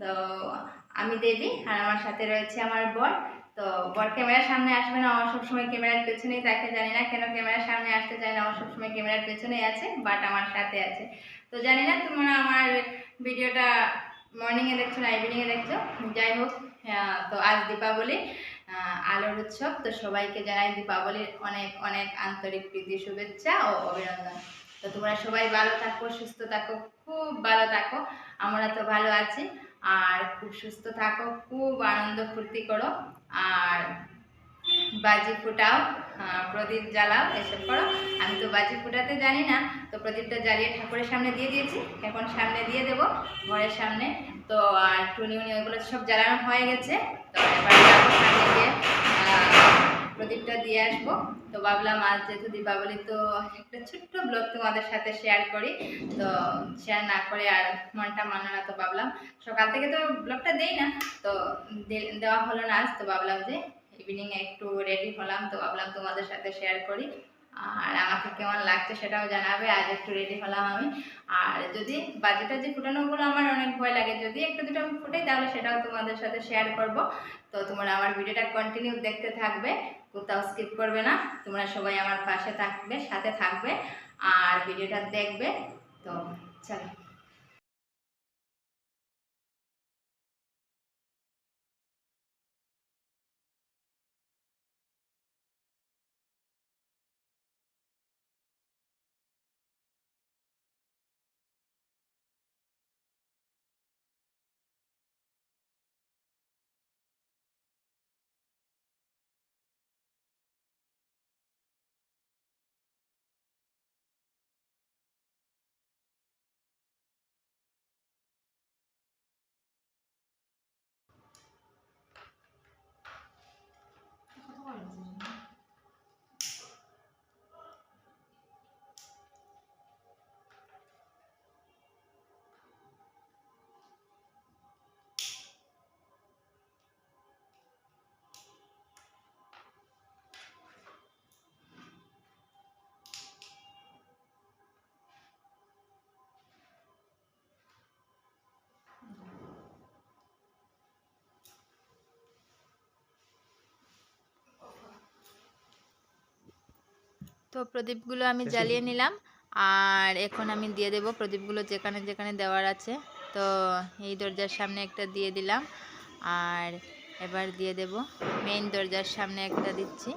তো আমি দেবী আর আমার সাথে রয়েছে আমার বর। তো বর ক্যামেরার সামনে আসবে না আমার সবসময় ক্যামেরার পেছনেই তাকে জানি না কেন ক্যামেরার সামনে আসতে চায় না আমার সবসময় ক্যামেরার পেছনেই আছে বাট আমার সাথে আছে। তো জানি না তোমরা আমার ভিডিওটা মর্নিংয়ে দেখছ না ইভিনিংয়ে দেখছ? যাই হোক তো আজ দীপাবলি আলোর উৎসব। তো সবাইকে জানাই দীপাবলির অনেক অনেক আন্তরিক প্রীতি, শুভেচ্ছা ও অভিনন্দন। তো তোমরা সবাই ভালো থাকো, সুস্থ থাকো, খুব ভালো থাকো। আমরা তো ভালো আছি। আর খুব সুস্থ থাকো, খুব আনন্দ ফুর্তি করো, আর বাজি ফুটাও প্রদীপ জ্বালাও, এসব করো। আমি তো বাজি ফুটাতে জানি না, তো প্রদীপটা জ্বালিয়ে ঠাকুরের সামনে দিয়ে দিয়েছি, এখন সামনে দিয়ে দেবো, ঘরের সামনে। তো আর টুনি উনি ওইগুলো সব জ্বালানো হয়ে গেছে, তো এবার সামনে গিয়ে প্রদীপটা দিয়ে আসব। তো ভাবলাম আজ যেহেতু দীপাবলি, তো একটা ছোট্ট ব্লগ তোমাদের সাথে শেয়ার করি। তো শেয়ার না করে আর মনটা মানো না তো ভাবলাম। সকাল থেকে তো ব্লগটা দেই না, তো দেওয়া হলো না আজ। তো ভাবলাম যে ইভিনিংয়ে একটু রেডি হলাম, তো ভাবলাম তোমাদের সাথে শেয়ার করি। আর আমাকে কেমন লাগছে সেটাও জানাবে, আজ একটু রেডি হলাম আমি। আর যদি বাজেটা যে ফুটানোগুলো আমার অনেক ভয় লাগে, যদি একটু দুটো আমি ফুটাই তাহলে সেটাও তোমাদের সাথে শেয়ার করব। তো তোমরা আমার ভিডিওটা কন্টিনিউ দেখতে থাকবে। কোথাও স্কিপ করবে না। তোমরা সবাই আমার পাশে থাকবে, সাথে থাকবে, আর ভিডিওটা দেখবে। তো চলো। তো প্রদীপগুলো আমি জ্বালিয়ে নিলাম। আর এখন আমি দিয়ে দেব প্রদীপগুলো যেখানে যেখানে দেওয়ার আছে। তো এই দরজার সামনে একটা দিয়ে দিলাম। আর এবার দিয়ে দেব মেইন দরজার সামনে একটা দিচ্ছি।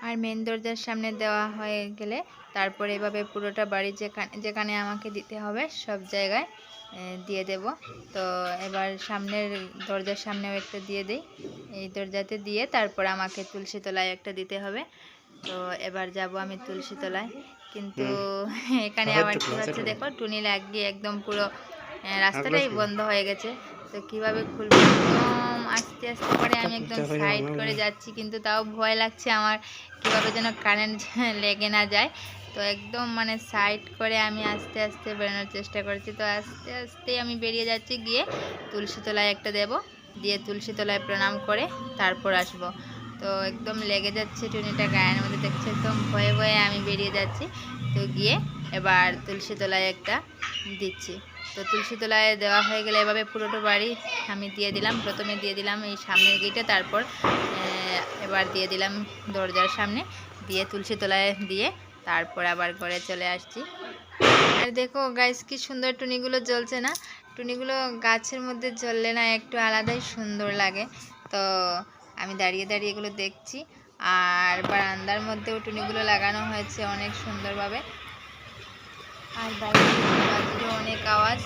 আর মেন দরজার সামনে দেওয়া হয়ে গেলে তারপরে এভাবে পুরোটা বাড়ি যেখানে যেখানে আমাকে দিতে হবে সব জায়গায় দিয়ে দেব। তো এবার সামনের দরজার সামনেও একটা দিয়ে দেই। এই দরজাতে দিয়ে তারপর আমাকে তুলসী তলায় একটা দিতে হবে। তো এবার যাব আমি তুলসী তলায় কিন্তু এখানে আবার কি হচ্ছে দেখো টুনি লাগিয়ে একদম পুরো রাস্তাটাই বন্ধ হয়ে গেছে। তো কীভাবে খুলবো? একদম আস্তে আস্তে করে আমি একদম সাইড করে যাচ্ছি কিন্তু তাও ভয় লাগছে আমার কীভাবে যেন কারেন্ট লেগে না যায়। তো একদম মানে সাইড করে আমি আস্তে আস্তে বেরোনোর চেষ্টা করছি। তো আস্তে আস্তে আমি বেরিয়ে যাচ্ছি গিয়ে তুলসী তলায় একটা দেব। দিয়ে তুলসী তলায় প্রণাম করে তারপর আসব। তো একদম লেগে যাচ্ছে টুনিটা গায়ের মধ্যে, দেখছে একদম ভয়ে ভয়ে আমি বেরিয়ে যাচ্ছি। তো গিয়ে এবার তুলসী তলায় একটা দিচ্ছি। তো তুলসী তলায় দেওয়া হয়ে গেলে এভাবে পুরোটা বাড়ি আমি দিয়ে দিলাম। প্রথমে দিয়ে দিলাম এই সামনের গেটে, তারপর এবার দিয়ে দিলাম দরজার সামনে। দিয়ে তুলসী তলায় দিয়ে তারপর আবার ঘরে চলে আসছি। আর দেখো গাইস কি সুন্দর টুনিগুলো জ্বলছে না? টুনিগুলো গাছের মধ্যে জ্বললে না একটু আলাদাই সুন্দর লাগে। তো আমি দাঁড়িয়ে দাঁড়িয়ে এগুলো দেখছি। আর বারান্দার মধ্যেও টুনিগুলো লাগানো হয়েছে অনেক সুন্দরভাবে। আর বাইরে অনেক আওয়াজ,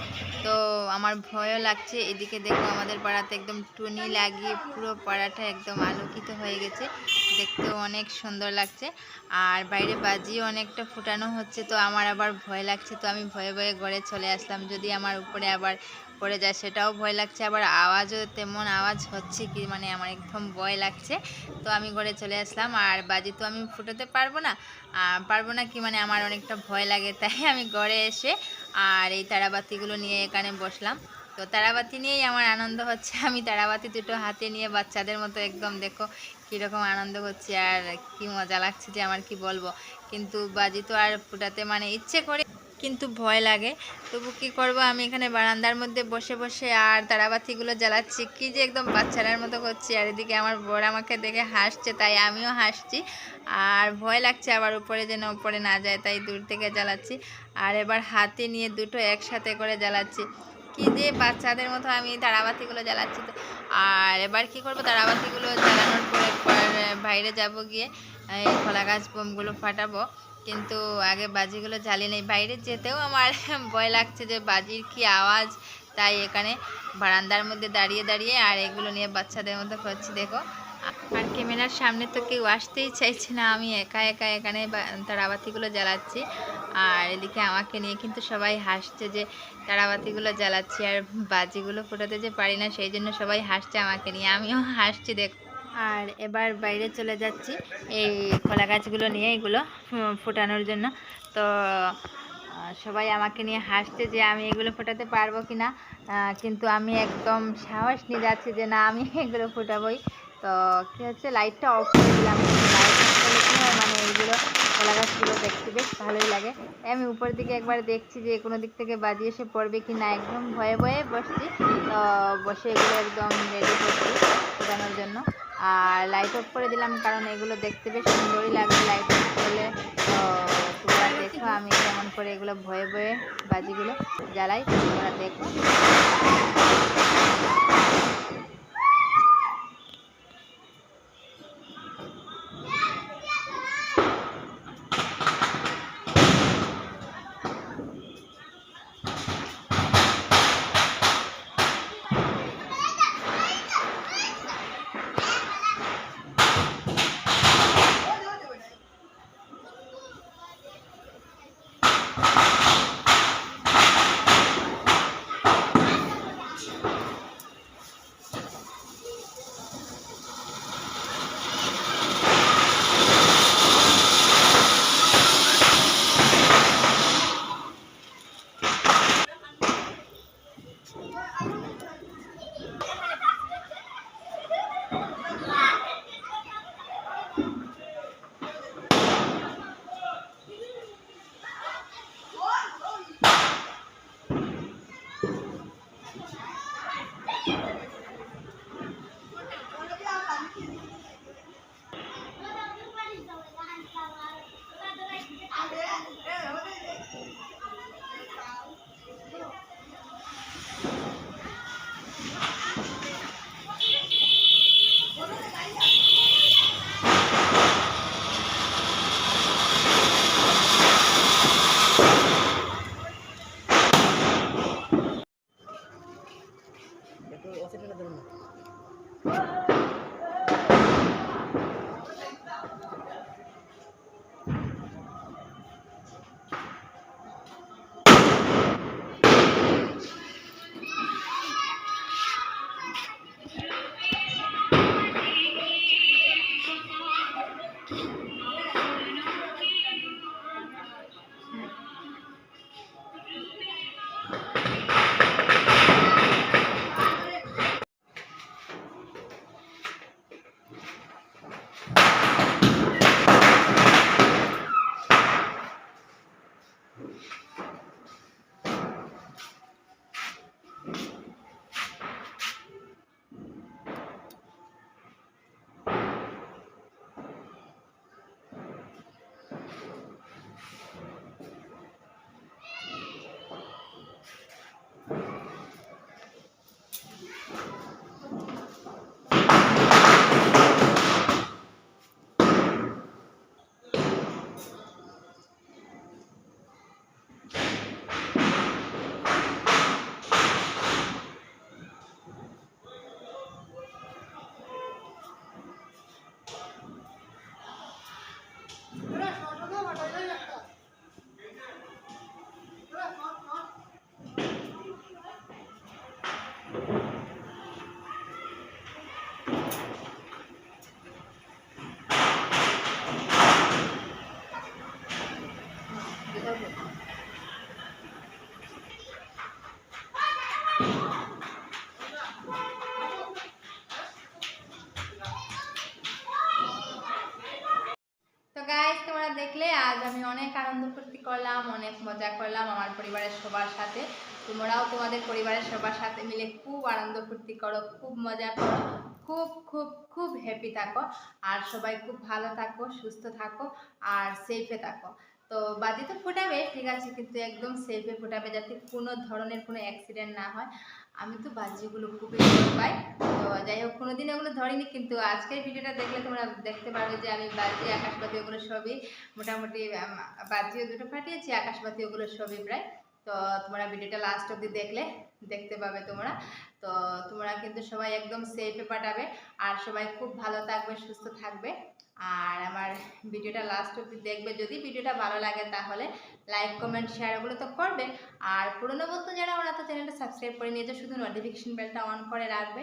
তো আমার ভয়ও লাগছে। এদিকে দেখো আমাদের পাড়াতে একদম টুনি লাগিয়ে পুরো পাড়াটা একদম আলোকিত হয়ে গেছে। দেখতেও অনেক সুন্দর লাগছে। আর বাইরে বাজিও অনেকটা ফুটানো হচ্ছে, তো আমার আবার ভয় লাগছে। তো আমি ভয়ে ভয়ে ঘরে চলে আসলাম। যদি আমার উপরে আবার পড়ে যায়, সেটাও ভয় লাগছে। আবার আওয়াজও তেমন আওয়াজ হচ্ছে কি মানে আমার একদম ভয় লাগছে। তো আমি ঘরে চলে আসলাম, আর বাজি তো আমি ফুটাতে পারব না। পারব না কি মানে আমার অনেকটা ভয় লাগে, তাই আমি ঘরে এসে, আর এই তারাবাতিগুলো নিয়ে এখানে বসলাম। তো তারাবাতি নিয়েই আমার আনন্দ হচ্ছে। আমি তারাবাতি দুটো হাতে নিয়ে বাচ্চাদের মতো একদম, দেখো কীরকম আনন্দ হচ্ছে আর কি মজা লাগছে যে আমার কি বলব। কিন্তু বাজি তো আর ফুটাতে মানে ইচ্ছে করে কিন্তু ভয় লাগে। তবু কি করব? আমি এখানে বারান্দার মধ্যে বসে বসে আর তারাবাতিগুলো জ্বালাচ্ছি। কি যে একদম বাচ্চারার মতো করছি। আর এদিকে আমার বর আমাকে দেখে হাসছে, তাই আমিও হাসছি। আর ভয় লাগছে আবার উপরে যেন উপরে না যায়, তাই দূর থেকে জ্বালাচ্ছি। আর এবার হাতে নিয়ে দুটো একসাথে করে জ্বালাচ্ছি। কি যে বাচ্চাদের মতো আমি তারাবাতিগুলো জ্বালাচ্ছি। তো আর এবার কি করব? তারাবাতিগুলো জ্বালানোর পরে বাইরে যাব গিয়ে, এই কলা গাছ বোমগুলো ফাটাবো। কিন্তু আগে বাজিগুলো জ্বালিয়ে নেই। বাইরে যেতেও আমার ভয় লাগছে যে বাজির কি আওয়াজ। তাই এখানে বারান্দার মধ্যে দাঁড়িয়ে দাঁড়িয়ে আর এগুলো নিয়ে বাচ্চাদের মতো করছি দেখো। আর ক্যামেরার সামনে তো কেউ আসতেই চাইছে না। আমি একা একা এখানে তারাবাতিগুলো জ্বালাচ্ছি। আর এদিকে আমাকে নিয়ে কিন্তু সবাই হাসছে যে তারাবাতিগুলো জ্বালাচ্ছি আর বাজিগুলো ফোটাতে যে পারি না, সেই জন্য সবাই হাসছে আমাকে নিয়ে। আমিও হাসছি, দেখ। আর এবার বাইরে চলে যাচ্ছি। এই কলা গাছগুলো নিয়ে এগুলো ফোটানোর জন্য। তো সবাই আমাকে নিয়ে হাসছে যে আমি এগুলো ফোটাতে পারব কি না কিন্তু আমি একদম সাহস নিয়ে যাচ্ছি যে না, আমি এগুলো ফোটাবোই। তো, কী হচ্ছে? লাইটটা অফ করে দিলাম। লাইট মানে এইগুলো কলা গাছগুলো দেখতে বেশ ভালোই লাগে। আমি উপর দিকে একবার দেখছি যে কোনো দিক থেকে বাজি এসে পড়বে কি না একদম ভয়ে ভয়ে বসছি। তো, বসে এগুলো একদম রেডি করছি ফোটানোর জন্য। আর লাইট অফ করে দিলাম কারণ এগুলো দেখতে বেশ সুন্দরই লাগবে লাইট অফ করলে। তোমরা দেখো আমি কেমন করে এগুলো ভয়ে ভয়ে বাজিগুলো জ্বালাই, তোমরা দেখো। দেখলে আজ আমি অনেক আনন্দ ফুর্তি করলাম, অনেক মজা করলাম আমার পরিবারের সবার সাথে। তোমরাও তোমাদের পরিবারের সবার সাথে মিলে খুব আনন্দ ফুর্তি করো, খুব মজা করো, খুব খুব খুব হ্যাপি থাকো। আর সবাই খুব ভালো থাকো, সুস্থ থাকো আর সেফে থাকো। তো বাজি তো ফোটাবে, ঠিক আছে, কিন্তু একদম সেফে ফোটাবে যাতে কোনো ধরনের কোনো অ্যাক্সিডেন্ট না হয়। আমি তো বাজিগুলো খুবই ভয় পাই। তো যাই হোক কোনো দিন ওগুলো ধরিনি, কিন্তু আজকের ভিডিওটা দেখলে তোমরা দেখতে পারবে যে আমি বাজি, আকাশবাতি ওগুলো সবই মোটামুটি বাজিও দুটো ফাটিয়েছি, আকাশবাতি ওগুলো সবই প্রায়। তো তোমরা ভিডিওটা লাস্ট অবধি দেখলে, দেখতে পাবে তোমরা। তো তোমরা কিন্তু সবাই একদম সেফে পাঠাবে। আর সবাই খুব ভালো থাকবে, সুস্থ থাকবে। আর আমার ভিডিওটা লাস্ট অবধি দেখবে। যদি ভিডিওটা ভালো লাগে তাহলে লাইক কমেন্ট শেয়ার ওগুলো তো করবে। আর পুরনো বন্ধু যারা, ওরা তো চ্যানেলটা সাবস্ক্রাইব করে নিয়েছে, শুধু নোটিফিকেশন বেলটা অন করে রাখবে।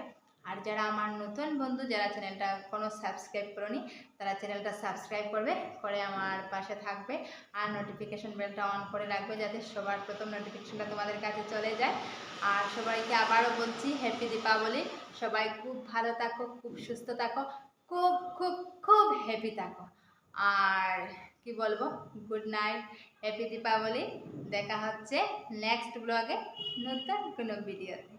আর যারা আমার নতুন বন্ধু, যারা চ্যানেলটা কোনো সাবস্ক্রাইব করনি, তারা চ্যানেলটা সাবস্ক্রাইব করবে, করে আমার পাশে থাকবে। আর নোটিফিকেশন বেলটা অন করে রাখবে, যাতে সবার প্রথম নোটিফিকেশনটা তোমাদের কাছে চলে যায়। আর সবাইকে আবারও বলছি হ্যাপি দীপাবলি সবাই খুব ভালো থাকো, খুব সুস্থ থাকো। খুব খুব খুব হ্যাপি থাকো। আর কি বলব? গুড নাইট হ্যাপি দীপাবলি দেখা হচ্ছে নেক্সট ব্লগে নতুন কোনো ভিডিওতে